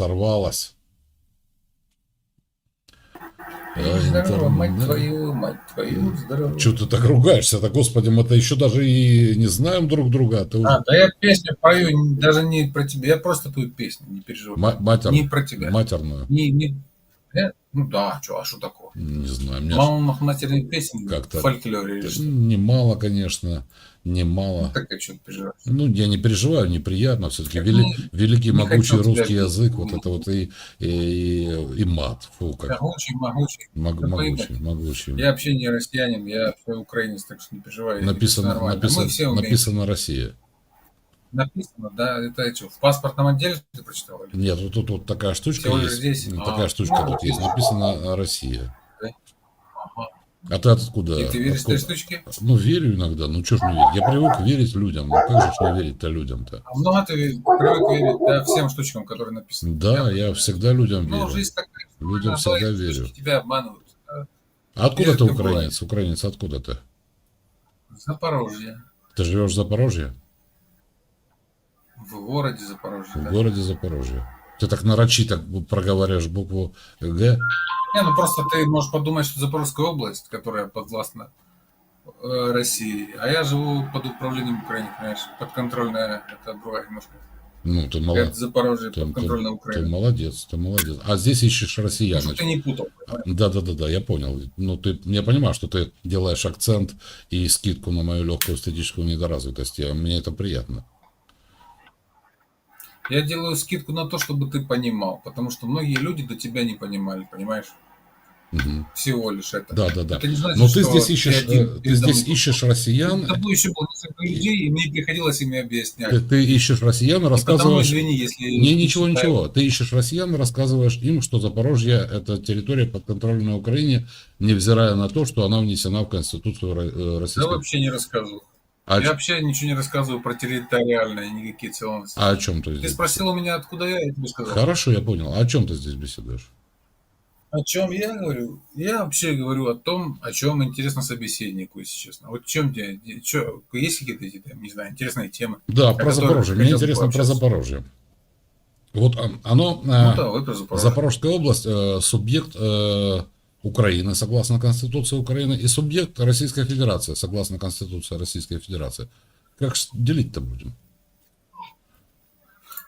Сорвалась. А, Здорово, мать твою, мать твою, здорово. Чё ты так ругаешься-то, господи, мы-то еще даже и не знаем друг друга. а Ты А, да я песню пою даже не про тебя, я просто пою песню, не переживай. ма- матер- Не про тебя. матерную. Не, не... э? Ну да, что, а что такого? Не знаю, мне Мало матерных песен Как-то. в фольклоре или что? немало, конечно, немало. Так а что переживаешь? Ну, я не переживаю, неприятно все-таки. Так Вели- не- великий, могучий тебя русский обидеть. язык, вот это вот и, и, и мат. Фу, как Могучий, могучий. мог- могучий, могучий. Я вообще не россиянин, я украинец, так что не переживай. Написано, это написано, Мы все умеем. написано Россия. Написано, да, это что, в паспортном отделе ты прочитал? Или? Нет, вот тут вот такая штучка Всего есть. здесь? Ну, А, Такая штучка ну, тут есть. Написано Россия. А ты откуда? И ты веришь откуда? этой штучке? Ну, верю иногда. Ну, что ж не верить? Я привык верить людям. Ну, как же не верить-то людям-то? А много ты привык верить да, всем штучкам, которые написаны? Да, я всегда людям Ну, верю. жизнь такая. Людям всегда верю. Тебя обманывают. А, А откуда Верит ты не украинец? Украинец откуда ты? Запорожье. Ты живешь в Запорожье? В городе Запорожье. В да. городе Запорожье. Ты так нарочито проговариваешь букву Г. Не, ну просто ты можешь подумать, что Запорожская область, которая подвластна э, России, а я живу под управлением Украины, понимаешь, подконтрольная, это другая немножко. Ну, ты, Это молод... Запорожье, ты, ты- подконтрольная ты Украина. молодец, ты молодец. А здесь ищешь россиян. Чтобы ты не путал. понимаешь? Да, да, да, да, я понял. Ну, ты, я понимаю, что ты делаешь акцент и скидку на мою легкую эстетическую недоразвитость. Мне это приятно. Я делаю скидку на то, чтобы ты понимал, потому что многие люди до тебя не понимали, понимаешь? Мгм. Всего лишь это. Да, да, да. Это не значит, Но ты здесь ищешь, один э, ты здесь мной. ищешь россиян, С тобой еще было несколько людей, и мне приходилось им объяснять. ты, ты ищешь россиян и И потому, рассказываешь. извини, если... Не, ничего, считаю- ничего. Ты ищешь россиян рассказываешь им, что Запорожье – это территория подконтрольная Украине, невзирая на то, что она внесена в Конституцию Ро- э, Я вообще не рассказываю. А, я вообще ничего не рассказываю про территориальные никакие целостности. а о чем ты Ты здесь? спросил у меня, откуда я, я тебе сказал. Хорошо, я понял. А о чем ты здесь беседуешь? О чем я говорю? Я вообще говорю о том, о чем интересно собеседнику, если честно. Вот чем тебе, чё, есть какие-то, не знаю, интересные темы? Да, про Запорожье. Мне интересно про. Запорожье. Вот оно, Ну э, да, вы про Запорожье. Запорожская область, э, субъект э, Украины, согласно Конституции Украины, и субъект Российской Федерации, согласно Конституции Российской Федерации. Как делить-то будем?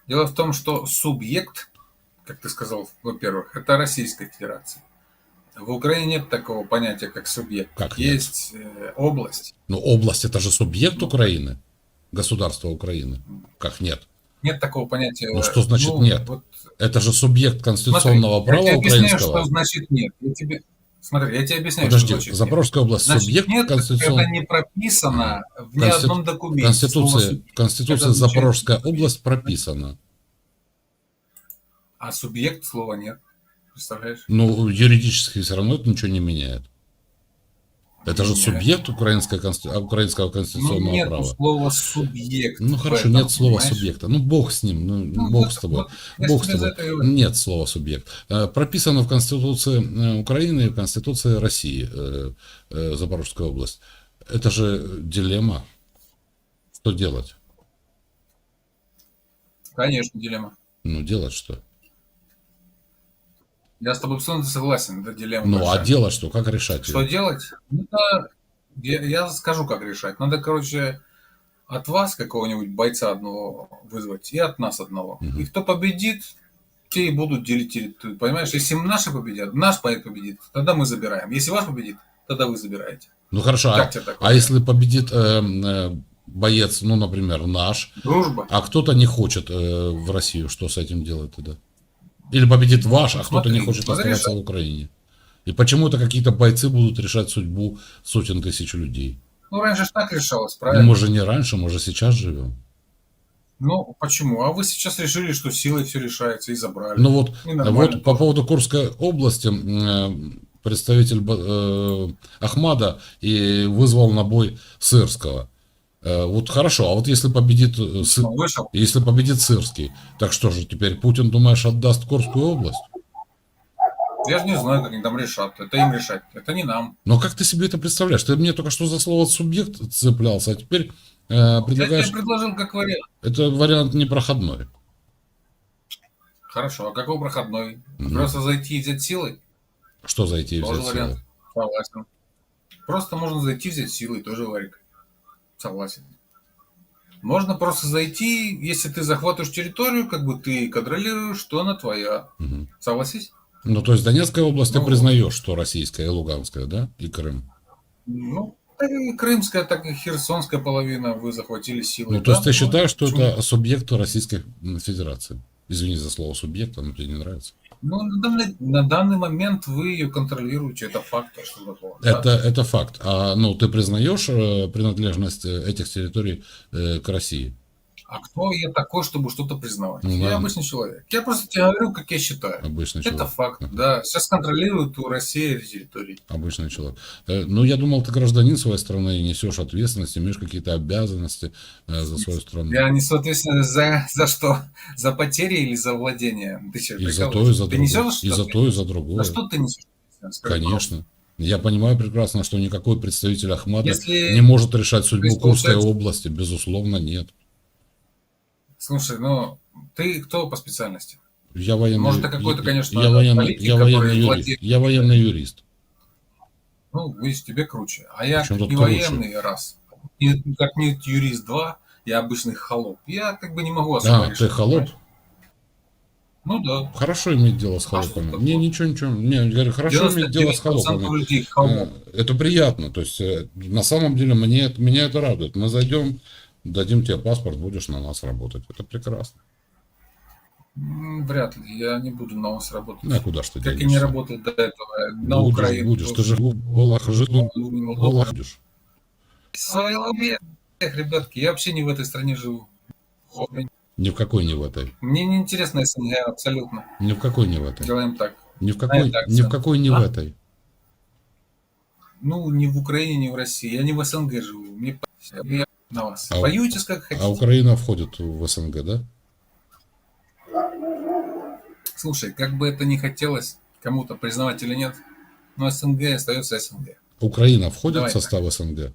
Дело в том, что субъект, как ты сказал, во-первых, это Российская Федерация. В Украине нет такого понятия, как субъект. Как нет? Есть э, область. Ну, область это же субъект Украины, государство Украины. Как нет? Нет такого понятия. Ну, что значит нет? вот Это же субъект конституционного Смотри, права я тебе объясняю, украинского. что значит нет. Я тебе... Смотри, я тебе объясняю, Подожди, что значит Запорожская область. Значит, субъект нет, конституционного... это не прописано в ни Конститу- одном документе. Конституция. Конституция означает- Запорожская область прописана. А субъект слова нет. Представляешь? Ну, юридически все равно это ничего не меняет. Это же субъект украинской консти- украинского Ну, конституционного нет права. слова субъект. Ну хорошо, этом, нет слова понимаешь? субъекта. Ну бог с ним, ну, Ну, бог вот- с тобой. вот Бог с тобой. это. Нет слова субъект. Э, Прописано в Конституции э, Украины и в Конституции России э, Запорожская область. Это же дилемма. Что делать? Конечно, дилемма. Ну, делать что? Я с тобой абсолютно согласен, это дилемма. Ну, а большая. делать что? Как решать? Что её? делать? Ну, да, я, я скажу, как решать. Надо, короче, от вас какого-нибудь бойца одного вызвать и от нас одного. Мгм. И кто победит, те и будут делить территорию. Понимаешь, если наши победят, наш поэт победит, тогда мы забираем. Если ваш победит, тогда вы забираете. Ну хорошо, Как а, тебе такое? а если победит э, э, боец, ну, например, наш, Дружба. а кто-то не хочет э, в Россию, что с этим делать тогда? Или победит ваш, а кто-то не Смотри, хочет надо оставаться в Украине? И почему-то какие-то бойцы будут решать судьбу сотен тысяч людей? Ну, раньше же так решалось, Ну, правильно? мы же не раньше, мы же сейчас живем. Ну, почему? А вы сейчас решили, что силой все решается и забрали. Ну вот, вот по поводу Курской области э, представитель э, Ахмада и вызвал на бой Сырского. Э, вот хорошо, а вот если победит э, вышел. Если победит Сырский, так что же, теперь Путин, думаешь, отдаст Курскую область? Я же не знаю, как они там решат. Это им решать. Это не нам. Но как ты себе это представляешь? Ты мне только что за слово субъект цеплялся, а теперь э, Я предлагаешь... тебе предложил как вариант. Это вариант непроходной. Хорошо, а какой проходной? Ну. Просто зайти и взять силой? Что зайти и Тоже взять вариант. силой? Согласен. Просто можно зайти, взять силой, тоже варик. Согласен. Можно просто зайти, если ты захватываешь территорию, как бы ты контролируешь, что она твоя. Мгм. Согласись? Ну, то есть Донецкая область ты Ну. признаешь, что российская и Луганская, да? И Крым. Ну, и крымская, так и херсонская половина вы захватили силой. Ну, то есть Да, ты считаешь, что почему? это субъект Российской Федерации? Извини за слово субъект, оно тебе не нравится. Ну, на данный, на данный момент вы ее контролируете, это факт, что такого. да? Это, это факт. А ну, ты признаешь э, принадлежность этих территорий э, к России? А кто я такой, чтобы что-то признавать? Ну, я ладно. обычный человек. Я просто тебе говорю, как я считаю. Обычный Это человек. факт, да. Сейчас контролируют у России эти территории. Обычный человек. Э, Ну, я думал, ты гражданин своей страны, несешь ответственность, имеешь какие-то обязанности э, за свою страну. Я несу ответственность за, за что? За потери или за владение? Ты что, И за то, и за Ты другое. несешь И за то, и за За другое. что ты несешь? Конечно. Я понимаю прекрасно, что никакой представитель Ахмада Если не может решать судьбу Курской получается- области. Безусловно, нет. Слушай, ну, ты кто по специальности? Я военный, Может, это какой-то, конечно, я военный, политик, я военный юрист. владеет- Я военный юрист. Ну, видишь, тебе круче. А я как не военный раз, и как не юрист два, я обычный холоп. Я как бы не могу А, особо ты решать, холоп? понимаешь? Ну да. Хорошо иметь дело с А холопами. что Не, такое? ничего, ничего. Не, я говорю, хорошо иметь дело с 99% холопами. людей холоп. Э, Это приятно. То есть, э, на самом деле, мне, меня это радует. Мы зайдем, дадим тебе паспорт, будешь на нас работать. Это прекрасно. Вряд ли. Я не буду на вас работать. Ну, а куда ж ты Как и не работал до этого на будешь, Украине. будешь. Ты же в Голах жил, в Голах будешь. Ребятки, я вообще не в этой стране живу. Ни в какой не в этой. Мне не интересно СНГ абсолютно. Ни в какой не в этой. Делаем так. Ни в какой, так, ни в какой не в А? этой. Ну, ни в Украине, ни в России. Я не в СНГ живу. Мне я на вас. А у- Воюйте как хотите. А Украина входит в СНГ, да? Слушай, как бы это ни хотелось кому-то признавать или нет, но СНГ остается СНГ. Украина входит Давай в состав СНГ?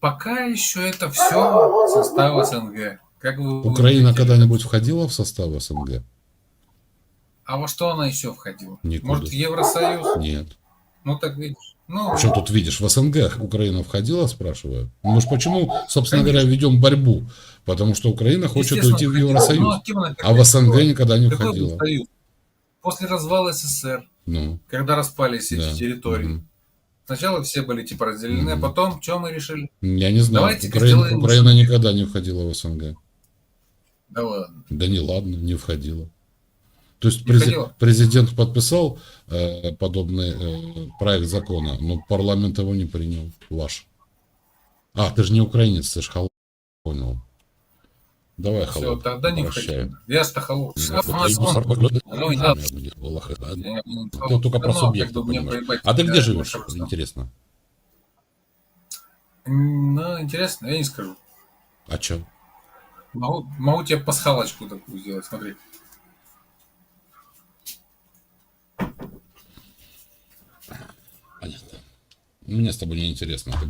Пока еще это все состав СНГ. Как вы Украина когда-нибудь входила в состав СНГ? А во что она еще входила? Никуда. Может, в Евросоюз? Нет. Ну так видишь. Ну, Причем тут видишь, в СНГ Украина входила, спрашиваю. Мы ж почему, собственно Конечно. говоря, ведем борьбу? Потому что Украина хочет уйти в. Евросоюз. Ну, А в СНГ какой- никогда не входила. После развала СССР, Ну, когда распались эти да. территории, Мгм. сначала все были типа разделены, а Мгм. потом что мы решили? Я не знаю. Давайте-ка Украина, сделаем Украина никогда не входила в СНГ. Да ладно. Да не ладно, не входила. То есть Не прези- входила? президент подписал э, подобный э, проект закона, но парламент его не принял. Ваш. А, ты же не украинец, ты же холоп. Понял. Давай, Все, холоп. тогда не хочу. Я стахалов. Да, Ну, а, только про Ну, понимаешь. поебать, А ты где живешь, интересно? Ну, интересно, я не скажу. А чё? Могу, могу тебе пасхалочку такую сделать, смотри. Мне с тобой не интересно. Это